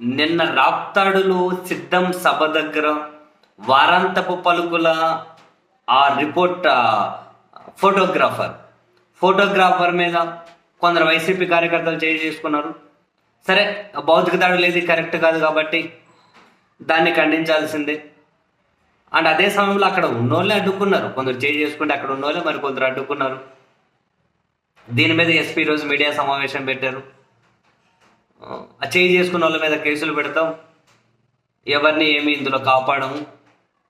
నిన్న రాప్తాడులో సిద్ధం సభ దగ్గర వారాంతపు పలుకుల ఆ రిపోర్ట్ ఫోటోగ్రాఫర్. ఫోటోగ్రాఫర్ మీద కొందరు వైసీపీ కార్యకర్తలు చేయి చేసుకున్నారు. సరే భౌతిక దాడులు ఏది కరెక్ట్ కాదు కాబట్టి దాన్ని ఖండించాల్సిందే. అండ్ అదే సమయంలో అక్కడ ఉన్నోళ్ళే అడ్డుకున్నారు. కొందరు చేయి చేసుకుంటే అక్కడ ఉన్నోళ్ళే మరి కొందరు అడ్డుకున్నారు. దీని మీద ఎస్పీ రోజు మీడియా సమావేశం పెట్టారు. చేయి చేసుకున్న వాళ్ళ మీద కేసులు పెడతాం. ఎవరిని ఏమి ఇందులో కాపాడము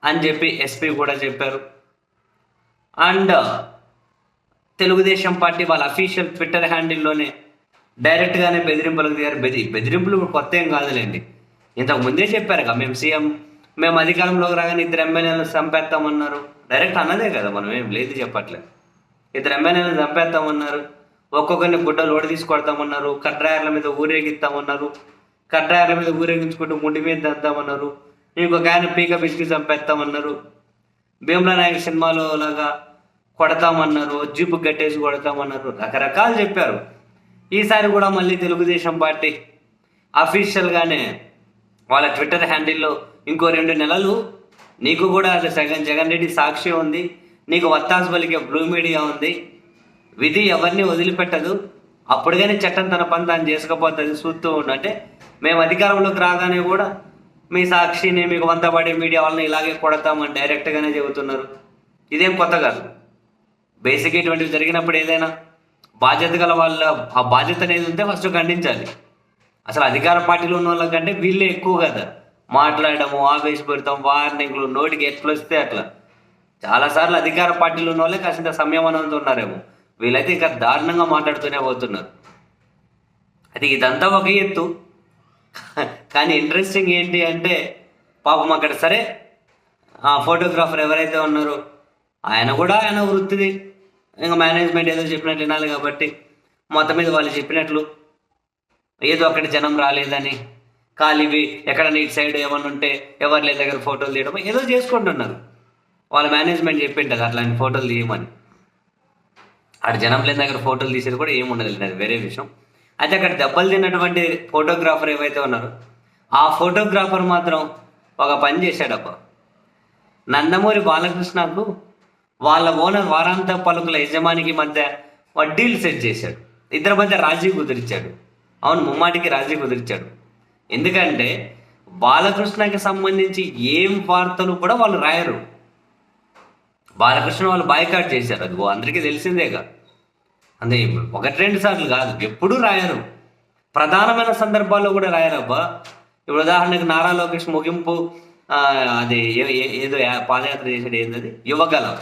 అని చెప్పి ఎస్పీ కూడా చెప్పారు. అండ్ తెలుగుదేశం పార్టీ వాళ్ళ అఫీషియల్ ట్విట్టర్ హ్యాండిల్లోనే డైరెక్ట్గానే బెదిరింపులకు దిగారు. బెది బెదిరింపులు కొత్త ఏం కాదులేండి. ఇంతకు ముందే చెప్పారు కదా మేము సీఎం మేము అధికారంలోకి రాగానే ఇద్దరు ఎమ్మెల్యేలను చంపేస్తామన్నారు డైరెక్ట్ అన్నదే కదా మనం ఏం లేదు చెప్పట్లేదు. ఇద్దరు ఎమ్మెల్యేలను చంపేస్తామన్నారు ఒక్కొక్కరిని గుడ్డలు ఓడి తీసుకొడతామన్నారు కట్రాయర్ల మీద ఊరేగిస్తామన్నారు కట్రాయర్ల మీద ఊరేగించుకుంటూ ముండి మీద దంతామన్నారు ఇంకొక ఆయన పీక పిసికి చంపేస్తామన్నారు భీమ్లా నాయక్ సినిమాలో లాగా కొడతామన్నారు జీపు గట్టేసి కొడతామన్నారు రకరకాలు చెప్పారు. ఈసారి కూడా మళ్ళీ తెలుగుదేశం పార్టీ అఫీషియల్గానే వాళ్ళ ట్విట్టర్ హ్యాండిల్లో ఇంకో రెండు నెలలు నీకు కూడా అది జగన్ జగన్ రెడ్డి సాక్షి ఉంది నీకు వత్తాస్ బలికే బ్లూ మీడియా ఉంది విధి ఎవరిని వదిలిపెట్టదు? అప్పుడుగానే చట్టం తన పని తాను చేసుకపోతుంది చూస్తూ ఉండు. అంటే మేము అధికారంలోకి రాగానే కూడా మీ సాక్షిని మీకు వంతపడే మీడియా వాళ్ళని ఇలాగే కొడతామని డైరెక్ట్గానే చెబుతున్నారు. ఇదేం కొత్త కాదు. బేసిక్ ఇటువంటివి జరిగినప్పుడు ఏదైనా బాధ్యత గల వాళ్ళ ఆ బాధ్యత అనేది ఉంటే ఫస్ట్ ఖండించాలి. అసలు అధికార పార్టీలో ఉన్న వాళ్ళకంటే వీళ్ళే ఎక్కువ కదా. మాట్లాడము ఆవేశపెడతాం వార్నింగ్లు నోటికి ఎట్లొస్తే అట్లా. చాలాసార్లు అధికార పార్టీలు ఉన్న వాళ్ళే కాసింత సంయమనంతో ఉన్నారేమో. వీళ్ళైతే ఇంకా దారుణంగా మాట్లాడుతూనే పోతున్నారు. అయితే ఇదంతా ఒక ఎత్తు. కానీ ఇంట్రెస్టింగ్ ఏంటి అంటే పాపం అక్కడ సరే ఆ ఫోటోగ్రాఫర్ ఎవరైతే ఉన్నారో ఆయన కూడా ఆయన వృత్తిది. ఇంకా మేనేజ్మెంట్ ఏదో చెప్పినట్టు వినాలి కాబట్టి మొత్తం మీద వాళ్ళు చెప్పినట్లు. ఏదో అక్కడ జనం రాలేదని ఖాళీవి ఎక్కడ ఇటు సైడ్ ఏమన్నా ఉంటే ఎవరి దగ్గర ఫోటోలు తీయడం ఏదో చేసుకుంటున్నారు. వాళ్ళ మేనేజ్మెంట్ చెప్పింటారు అట్లాంటి ఫోటోలు తీయమని. అక్కడ జనం లేని దగ్గర ఫోటోలు తీసేది కూడా ఏమి ఉండదు అది వేరే విషయం. అయితే అక్కడ దెబ్బలు తిన్నటువంటి ఫోటోగ్రాఫర్ ఏవైతే ఉన్నారో ఆ ఫోటోగ్రాఫర్ మాత్రం ఒక పని చేశాడబ్బా. నందమూరి బాలకృష్ణకు వాళ్ళ ఓనర్ వారాంత పలుకుల యజమానికి మధ్య వడ్డీలు సెట్ చేశాడు. ఇద్దరి మధ్య రాజీ కుదిరిచాడు. అవును ముమ్మాటికి రాజీ కుదిరిచ్చాడు ఎందుకంటే బాలకృష్ణకి సంబంధించి ఏం వార్తలు కూడా వాళ్ళు రాయరు. బాలకృష్ణ వాళ్ళు బాయ్కాట్ చేశారు. అది అందరికీ తెలిసిందేగా. అంతే ఒకటి రెండు సార్లు కాదు ఎప్పుడూ రాయరు. ప్రధానమైన సందర్భాల్లో కూడా రాయరబ్బా ఇప్పుడు ఉదాహరణకు నారా లోకేష్ ముగింపు అది ఏ- ఏదో పాదయాత్ర చేసేది ఏంటది యువగలం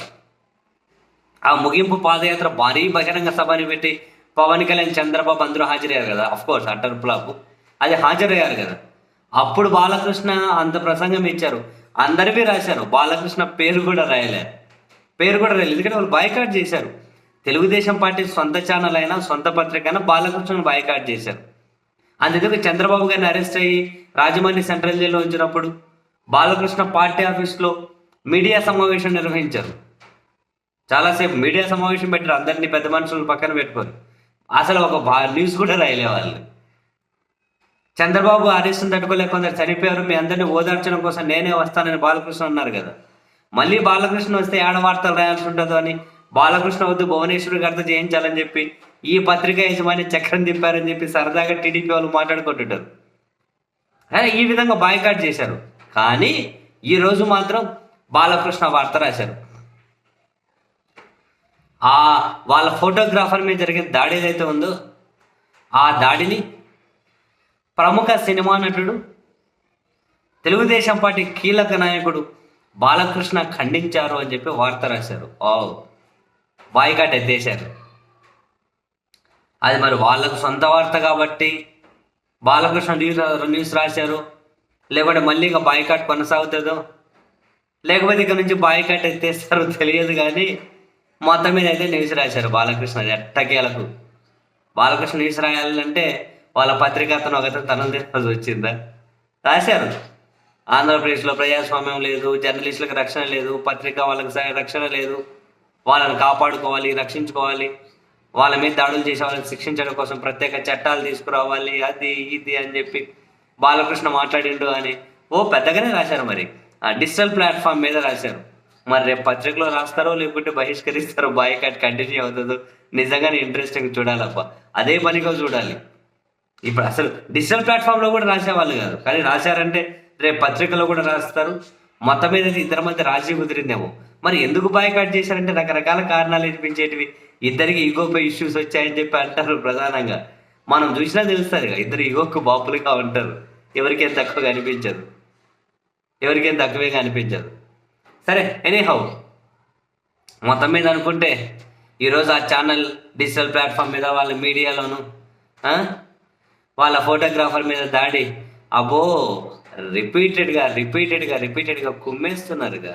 ఆ ముగింపు పాదయాత్ర భారీ బహిరంగ సభని పెట్టి పవన్ కళ్యాణ్ చంద్రబాబు అందరూ హాజరయ్యారు కదా? Course utter flop. అది హాజరయ్యారు కదా? అప్పుడు బాలకృష్ణ అంత ప్రసంగం ఇచ్చారు. అందరివి రాశారు. బాలకృష్ణ పేరు కూడా రాయలే. పేరు కూడా రాయలేదు ఎందుకంటే వాళ్ళు బాయ్కాట్ చేశారు. తెలుగుదేశం పార్టీ సొంత ఛానల్ అయినా సొంత పత్రిక అయినా బాలకృష్ణను బాయ్కాట్ చేశారు. అందుకు చంద్రబాబు గారిని అరెస్ట్ అయ్యి రాజమండ్రి సెంట్రల్ జైల్లో ఉంచినప్పుడు బాలకృష్ణ పార్టీ ఆఫీస్లో మీడియా సమావేశం నిర్వహించారు. చాలాసేపు మీడియా సమావేశం పెట్టారు. అందరినీ పెద్ద మనుషులను పక్కన పెట్టుకొని. అసలు ఒక బా- న్యూస్ కూడా రాయలే వాళ్ళు చంద్రబాబు ఆదేశం తట్టుకోలేక కొందరు చనిపోయారు. మీ అందరినీ ఓదార్చడం కోసం నేనే వస్తానని బాలకృష్ణ అన్నారు కదా. మళ్ళీ బాలకృష్ణ వస్తే ఏడ వార్తలు రాయాల్సి ఉంటుందో అని బాలకృష్ణ వద్దు భువనేశ్వరి గారితో చేయించాలని చెప్పి ఈ పత్రిక యజమాని చక్రం తిప్పారని చెప్పి సరదాగా టీడీపీ వాళ్ళు మాట్లాడుకుంటుంటారు. ఈ విధంగా బాయ్కాట్ చేశారు. కానీ ఈ రోజు మాత్రం బాలకృష్ణ వార్త రాశారు. ఆ వాళ్ళ ఫోటోగ్రాఫర్ మీద జరిగిన దాడి ఏదైతే ఉందో ఆ దాడిని ప్రముఖ సినిమా నటుడు తెలుగుదేశం పార్టీ కీలక నాయకుడు బాలకృష్ణ ఖండించారు అని చెప్పి వార్త రాశారు. ఓ బాయ్కాట్ ఎత్తేశారు అది మరి వాళ్ళకు సొంత వార్త కాబట్టి బాలకృష్ణ న్యూస్ న్యూస్ రాశారు. లేకుంటే మళ్ళీ ఇంకా బాయ్కాట్ కొనసాగుతుందో? లేకపోతే ఇక్కడ నుంచి బాయ్కాట్ ఎత్తేస్తారో తెలియదు కానీ మొత్తం మీద అయితే న్యూస్ రాశారు బాలకృష్ణ ఎట్టకేలకు బాలకృష్ణ న్యూస్ రాయాలంటే వాళ్ళ పత్రిక అతను ఒకతను తనలు తీసుకోవాల్సి వచ్చిందా? రాశారు. ఆంధ్రప్రదేశ్లో ప్రజాస్వామ్యం లేదు జర్నలిస్టులకు రక్షణ లేదు పత్రిక వాళ్ళకి రక్షణ లేదు. వాళ్ళని కాపాడుకోవాలి రక్షించుకోవాలి. వాళ్ళ మీద దాడులు చేసే వాళ్ళని శిక్షించడం కోసం ప్రత్యేక చట్టాలు తీసుకురావాలి అది ఇది అని చెప్పి బాలకృష్ణ మాట్లాడిండు అని ఓ పెద్దగానే రాశారు మరి. ఆ డిజిటల్ ప్లాట్ఫామ్ మీద రాశారు. మరి రేపు పత్రికలో రాస్తారో లేకుంటే బహిష్కరిస్తారో బాయ్ కట్ కంటిన్యూ అవుతుందో నిజంగానే ఇంట్రెస్టింగ్ చూడాలప్ప అదే పనిగా చూడాలి. ఇప్పుడు అసలు డిజిటల్ ప్లాట్ఫామ్లో కూడా రాసేవాళ్ళు కాదు. కానీ రాశారంటే రేపు పత్రికలో కూడా రాస్తారు. మొత్తం మీద ఇద్దరి మధ్య రాజీ కుదిరిందేమో. మరి ఎందుకు బాయ్కాట్ చేశారంటే రకరకాల కారణాలు వినిపించేటివి. ఇద్దరికి ఈగోపై ఇష్యూస్ వచ్చాయని చెప్పి అంటారు ప్రధానంగా. మనం చూసినా తెలుస్తారు ఇక ఇద్దరు ఈగోకు బాపులుగా ఉంటారు. ఎవరికేం తక్కువగా అనిపించదు. ఎవరికేం తక్కువేగా అనిపించదు. సరే ఎనీ హౌ మొత్తం మీద అనుకుంటే ఈరోజు ఆ ఛానల్ డిజిటల్ ప్లాట్ఫామ్ మీద వాళ్ళ మీడియాలోను వాళ్ళ ఫోటోగ్రాఫర్ మీద దాడి. అబ్బో రిపీటెడ్గా రిపీటెడ్గా రిపీటెడ్గా కుమ్మేస్తున్నారుగా.